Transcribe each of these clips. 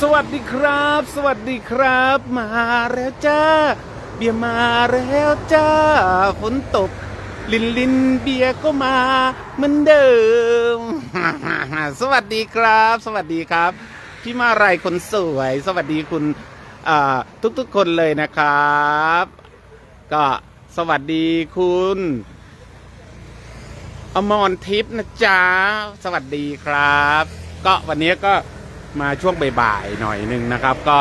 สวัสดีครับ สวัสดีครับ มาแล้วจ้า เบียร์มาแล้วจ้า ฝนตก ลินลินเบียร์ก็มาเหมือนเดิม สวัสดีครับ สวัสดีครับ พี่มาไรคนสวย สวัสดีคุณทุกๆคนเลยนะครับ ก็สวัสดีคุณอมรทิพย์นะจ๊ะ สวัสดีครับ ก็วันนี้ก็ มาช่วงบ่ายๆหน่อยหนึ่งนะครับ ก็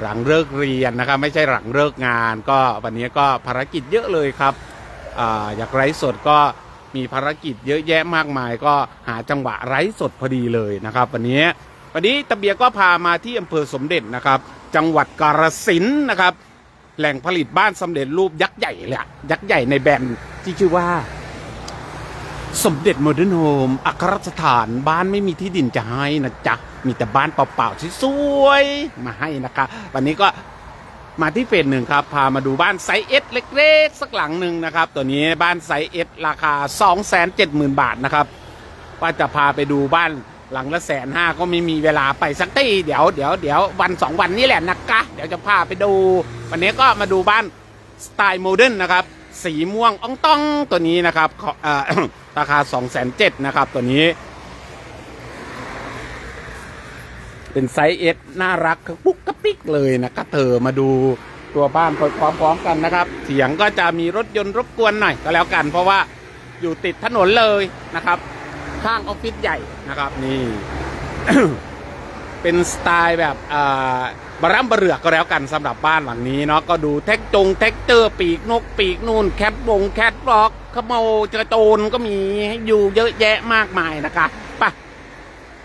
หลังเลิกเรียนนะครับไม่ใช่หลังเลิกงาน ก็วันนี้ก็ภารกิจเยอะเลยครับออยากไร้สดก็มีภารกิจเยอะแยะมากมาย ก็หาจังหวะไร้สดพอดีเลยนะครับ วันนี้วันนี้ตะเบียก็พามาที่อำเภอสมเด็จนะครับ จังหวัดกาฬสินธุ์นะครับ แหล่งผลิตบ้านสำเร็จรูปยักษ์ใหญ่เลยยักษ์ใหญ่ในแบรนด์ที่ชื่อว่า สมเด็จโมเดิร์นโฮมอัครสถานบ้านไม่มีที่ดินจะให้นะจ๊ะ มีแต่บ้านเปล่าๆสวยๆมาให้นะคะ วันนี้ก็มาที่เฟสหนึ่งครับ พามาดูบ้านไซส์เอสเล็กๆ สักหลังหนึ่งนะครับ ตัวนี้บ้านไซส์เอสราคา 2 7 0 0 0 0 บาทนะครับว่าจะพาไปดูบ้านหลังละแสนห้าก็ไม่มีเวลาไปสักทีเดี๋ยวเดี๋ยวเดี๋ยววันสองวันนี้แหละนะคะเดี๋ยวจะพาไปดู วันนี้ก็มาดูบ้านสไตล์โมเดิร์นนะครับ สีม่วงอ่องต้องตัวนี้นะครับเอ่อ ราคา2 0 0 0 0นะครับ ตัวนี้ เป็นไซส์เอสน่ารักปุ๊กกระปิกเลยนะครับเธอมาดูตัวบ้านพร้อมๆกันนะครับ เสียงก็จะมีรถยนต์รบกวนหน่อยก็แล้วกัน เพราะว่าอยู่ติดถนนเลยนะครับ ข้างออฟฟิศใหญ่นะครับ นี่ เป็นสไตล์แบบอ่าบารัมบะเรือก็แล้วกันสำหรับบ้านหลังนี้เนาะก็ดูเท็กจงเท็กเจอร์ปีกนกปีกนู่นแคทบงแคทบล็อกขโมยกระโจนก็มีให้อยู่เยอะแยะมากมายนะคะไป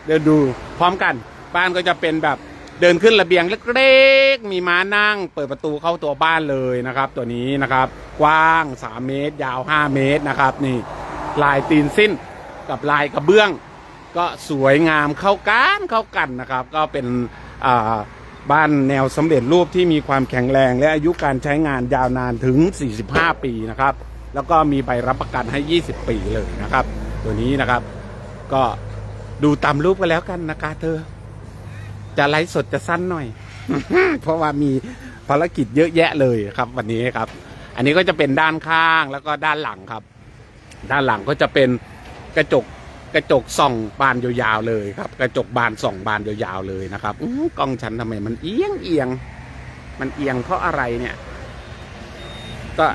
เดี๋ยวดูพร้อมกันบ้านก็จะเป็นแบบเดินขึ้นระเบียงเล็กๆ มีม้านั่ง เปิดประตูเข้าตัวบ้านเลยนะครับ ตัวนี้นะครับ กว้าง 3 เมตร ยาว 5 เมตรนะครับ นี่ ลายตีนสิ้นกับลายกระเบื้อง ก็สวยงามเข้ากันเข้ากันนะครับ ก็เป็นบ้านแนวสำเร็จรูปที่มีความแข็งแรง และอายุการใช้งานยาวนานถึง 45 ปีนะครับ แล้วก็มีใบรับประกันให้ 20 ปีเลยนะครับ ตัวนี้นะครับก็ดูตามรูปกันแล้วกันนะคะเธอ จะไลฟ์สดจะสั้นหน่อย เพราะว่ามีภารกิจเยอะแยะเลยครับ วันนี้ครับ อันนี้ก็จะเป็นด้านข้างแล้วก็ด้านหลังครับ ด้านหลังก็จะเป็นกระจก กระจกส่องบานยาวๆเลยครับ กระจกบานส่องบานยาวๆเลยนะครับอื้อกล้องฉันทำไมมันเอียงเอียงมันเอียงเพราะอะไรเนี่ย ก็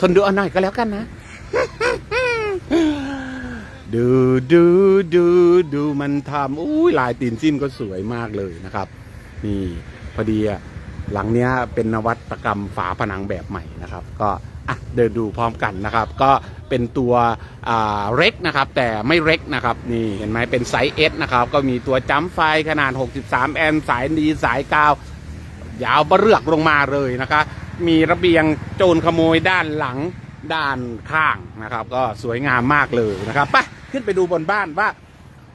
ทนดูเอาหน่อยก็แล้วกันนะ ดูดูดูดูมันทำอุ้ยลายตีนสิ้นก็สวยมากเลยนะครับ นี่พอดีอะหลังเนี้ยเป็นนวัตกรรมฝาผนังแบบใหม่นะครับ ก็ อะเดินดูพร้อมกันนะครับ ก็เป็นตัวเร็กนะครับ แต่ไม่เร็กนะครับ นี่เห็นไหมเป็นไซส์เอสนะครับ ก็มีตัวจัมป์ไฟขนาด 63 แอมป์สายดีสายกาวยาวบะเรือกลงมาเลยนะคะมีระเบียงโจรขโมยด้านหลังด้านข้างนะครับ ก็สวยงามมากเลยนะครับไปขึ้นไปดูบนบ้านว่า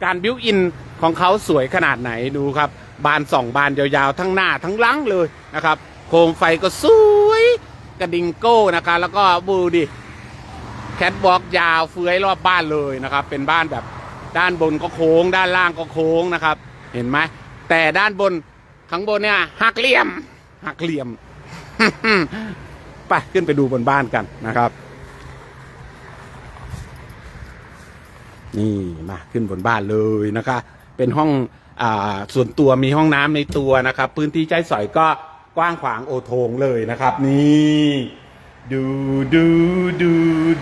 การบิวอินของเขาสวยขนาดไหนดูครับ บานสองบานยาวๆ ทั้งหน้าทั้งหลังเลยนะครับ โคมไฟก็สวย กระดิ่งโก้นะคะ แล้วก็บูดิแคทวอกยาวเฟื้อยรอบบ้านเลยนะครับ เป็นบ้านแบบด้านบนก็โค้ง ด้านล่างก็โค้งนะครับ เห็นไหมแต่ด้านบนข้างบนเนี่ยหักเหลี่ยมหักเหลี่ยมไปขึ้นไปดูบนบ้านกันนะครับ นี่มาขึ้นบนบ้านเลยนะคะ เป็นห้องอ่าส่วนตัวมีห้องน้ำในตัวนะครับ พื้นที่ใช้สอยก็ กว้างขวางโอโถงเลยนะครับ นี่ดูดูดู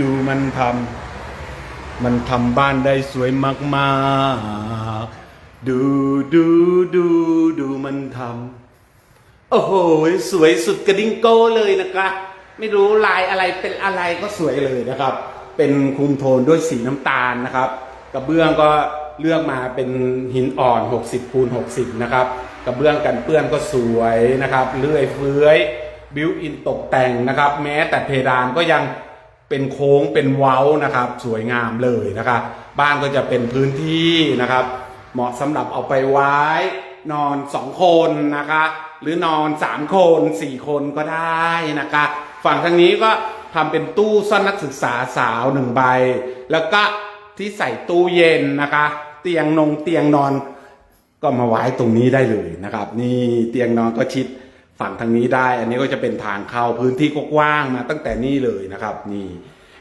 ดูมันทำมันทำบ้านได้สวยมากๆ ดูดูดูดูมันทำโอ้โหสวยสุดกระดิ่งโก้เลยนะคะไม่รู้ลายอะไรเป็นอะไรก็สวยเลยนะครับ เป็นคุมโทนด้วยสีน้ำตาลนะครับ กระเบื้องก็เลือกมาเป็นหินอ่อน 60คูณ60 นะครับ กระเบื้องกันเปื้อนก็สวยนะครับเลื่อยเฟื้อยบิวอินตกแต่งนะครับ แม้แต่เพดานก็ยังเป็นโค้งเป็นเว้านะครับ สวยงามเลยนะครับ บ้านก็จะเป็นพื้นที่นะครับ เหมาะสำหรับเอาไปไว้ นอนสองคนนะคะ หรือนอนสามคนสี่คนก็ได้นะคะ ฝั่งทางนี้ก็ทำเป็นตู้ซ่อนนักศึกษาสาวหนึ่งใบ แล้วก็ที่ใส่ตู้เย็นนะคะ เตียงนงเตียงนอน ก็มาไว้ตรงนี้ได้เลยนะครับ นี่เตียงนอนก็ชิดฝั่งทางนี้ได้ อันนี้ก็จะเป็นทางเข้าพื้นที่กกว้างมาตั้งแต่นี่เลยนะครับ นี่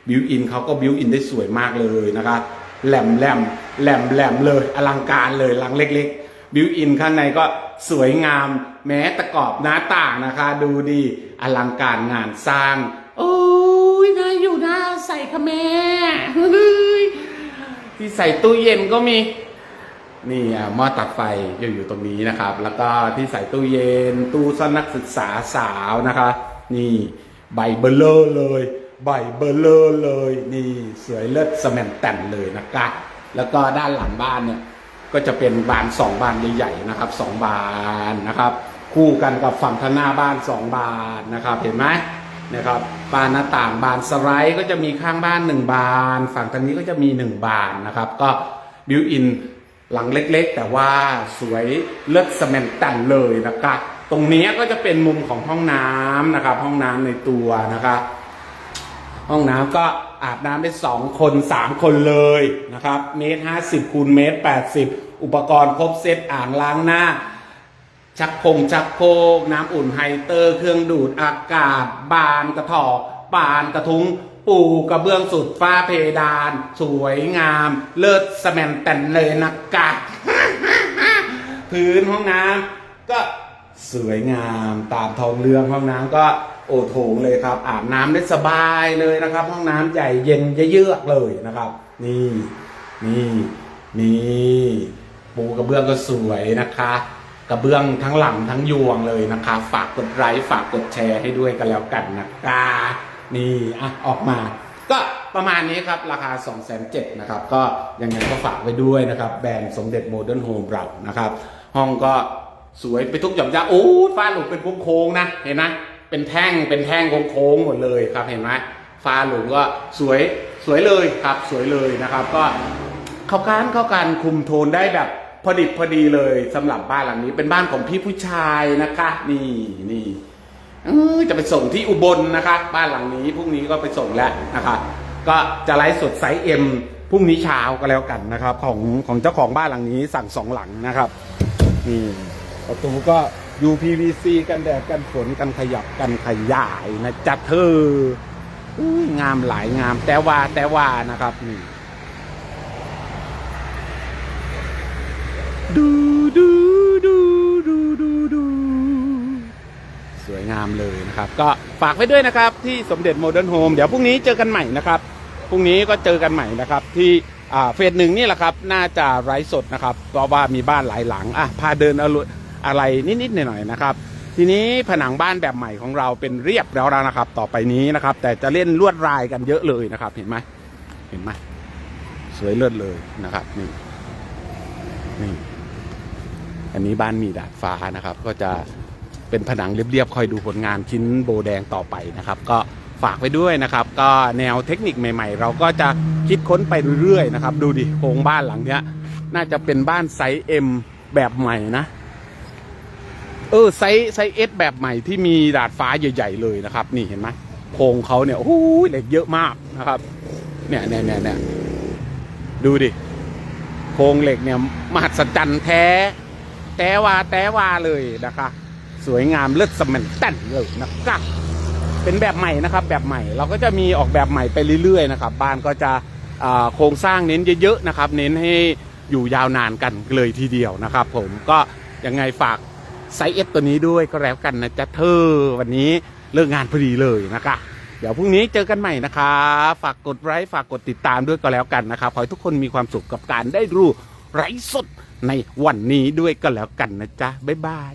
บิวอินเขาก็บิวอินได้สวยมากเลยนะครับแหลมแหลมแหลมแหลมเลยอลังการเลยหลังเล็ก ๆ บิวอินข้างในก็สวยงาม แม้ตะกอบหน้าต่างนะคะ ดูดีอลังการงานสร้าง โอ้ยน่าอยู่น่าใส่ค่ะแม่ที่ใส่ตู้เย็นก็มี นี่อะหม้อตัดไฟอยู่อยู่ตรงนี้นะครับ แล้วก็ที่ใส่ตู้เย็น ตู้ซ่อนนักศึกษาสาวนะคะ นี่ใบเบลเลอร์เลย ใบเบลเลอร์เลย นี่สวยเลิศสแมนแต่นเลยนะคะแล้วก็ด้านหลังบ้านเนี่ยก็จะเป็นบานสองบานใหญ่ๆนะครับสองบานนะครับ คู่กันกับฝั่งทางหน้าบ้านสองบานนะครับ เห็นไหมนะครับบานหน้าต่างบานสไลด์ก็จะมีข้างบ้านหนึ่งบาน ฝั่งทางนี้ก็จะมีหนึ่งบานนะครับ ก็บิวอิน หลังเล็กๆ แต่ว่าสวยเลิศสมนตันเลยนะครับตรงนี้ก็จะเป็นมุมของห้องน้ำนะครับ ห้องน้ำในตัวนะครับห้องน้ำก็อาบน้ำได้สองคนสามคนเลยนะครับ เมตรห้าสิบคูณเมตรแปดสิบอุปกรณ์ครบเซตอ่างล้างหน้า ชักพงชักโคกน้ำอุ่นไฮเตอร์ เครื่องดูดอากาศ บานกระถอกบานกระทุ้ง ปูกระเบื้องสุดฟ้าเพดาน สวยงาม เลิศสแมนแตนเลยนะกะพื้นห้องน้ำก็สวยงามตามทองเรืองห้องน้ำก็โอโถงเลยครับ อาบน้ำได้สบายเลยนะครับ ห้องน้ำใหญ่เย็นเยือกเลยนะครับ นี่นี่นี่ปูกระเบื้องก็สวยนะคะ กระเบื้องทั้งหลังทั้งยวงเลยนะคะ ฝากกดไลค์ฝากกดแชร์ให้ด้วยกันแล้วกันนะคะ นี่อะออกมา ก็ประมาณนี้ครับ ราคา 2 7 0 0 0นะครับ ก็ยังไงก็ฝากไว้ด้วยนะครับ แบรนด์สมเด็จโมเดิร์นโฮมเรานะครับ ห้องก็สวยไปทุกหย่อมย่าโอ้ฟ้าหลุมเป็นโค้งๆนะ เห็นไหมเป็นแท่งเป็นแท่งโค้งๆหมดเลยครับเห็นไหมฟ้าหลุมก็สวยสวยเลยครับสวยเลยนะครับ ก็เข้ากันเข้ากันคุมโทนได้แบบพอดิบพอดีเลยสำหรับบ้านหลังนี้เป็นบ้านของพี่ผู้ชายนะคะ นี่นี่ จะไปส่งที่อุบลนะคะ บ้านหลังนี้พรุ่งนี้ก็ไปส่งแล้วนะคะ ก็จะไลฟ์สดไซส์เอ็มพรุ่งนี้เช้าก็แล้วกันนะครับ ของของเจ้าของบ้านหลังนี้สั่งสองหลังนะครับนี่ประตูก็ UPVC กันแดดกันฝนกันขยับกันขยายนะจัดเธออุ้ยงามหลายงามแต่ว่าแต่ว่านะครับนี่ดู งามเลยนะครับ ก็ฝากไว้ด้วยนะครับที่สมเด็จโมเดิร์นโฮมเดี๋ยวพรุ่งนี้เจอกันใหม่นะครับพรุ่งนี้ก็เจอกันใหม่นะครับที่อ่าเฟสหนึ่งนี่แหละครับ น่าจะไร้สดนะครับเพราะว่ามีบ้านหลายหลังอะพาเดินอะไรอะไรนิดๆหน่อยๆนะครับทีนี้ผนังบ้านแบบใหม่ของเราเป็นเรียบแล้วนะครับ ต่อไปนี้นะครับ แต่จะเล่นลวดลายกันเยอะเลยนะครับ เห็นไหมเห็นไหมสวยเลิศเลยนะครับนี่นี่อันนี้บ้านมีดาดฟ้านะครับ ก็จะ เป็นผนังเรียบๆคอยดูผลงานชิ้นโบแดงต่อไปนะครับ ก็ฝากไว้ด้วยนะครับ ก็แนวเทคนิคใหม่ๆ เราก็จะคิดค้นไปเรื่อยๆนะครับ ดูดิโครงบ้านหลังเนี้ย น่าจะเป็นบ้านไซส์ M แบบใหม่นะเออไซส์ไซส์เอสแบบใหม่ที่มีดาดฟ้าใหญ่ ๆ เลยนะครับ นี่เห็นไหมโครงเขาเนี่ยโอ้โหเหล็กเยอะมากนะครับ เนี่ยเนี่ยเนี่ยเนี่ยดูดิโครงเหล็กเนี่ยมหัศจรรย์แท้ แต่ว่าแต่ว่าเลยนะคะ สวยงามเลิศสมันตันเลยนะคะเป็นแบบใหม่นะครับ แบบใหม่เราก็จะมีออกแบบใหม่ไปเรื่อยๆนะครับบ้านก็จะโครงสร้างเน้นเยอะๆนะครับ เน้นให้อยู่ยาวนานกันเลยทีเดียวนะครับ ผมก็ยังไงฝากไซส์เอสตัวนี้ด้วยก็แล้วกันนะจ๊ะเธอวันนี้เลิกงานพอดีเลยนะคะเดี๋ยวพรุ่งนี้เจอกันใหม่นะคะฝากกดไลค์ฝากกดติดตามด้วยก็แล้วกันนะครับขอให้ทุกคนมีความสุขกับการได้รู้ไร้สดในวันนี้ด้วยก็แล้วกันนะจ๊ะบ๊ายบาย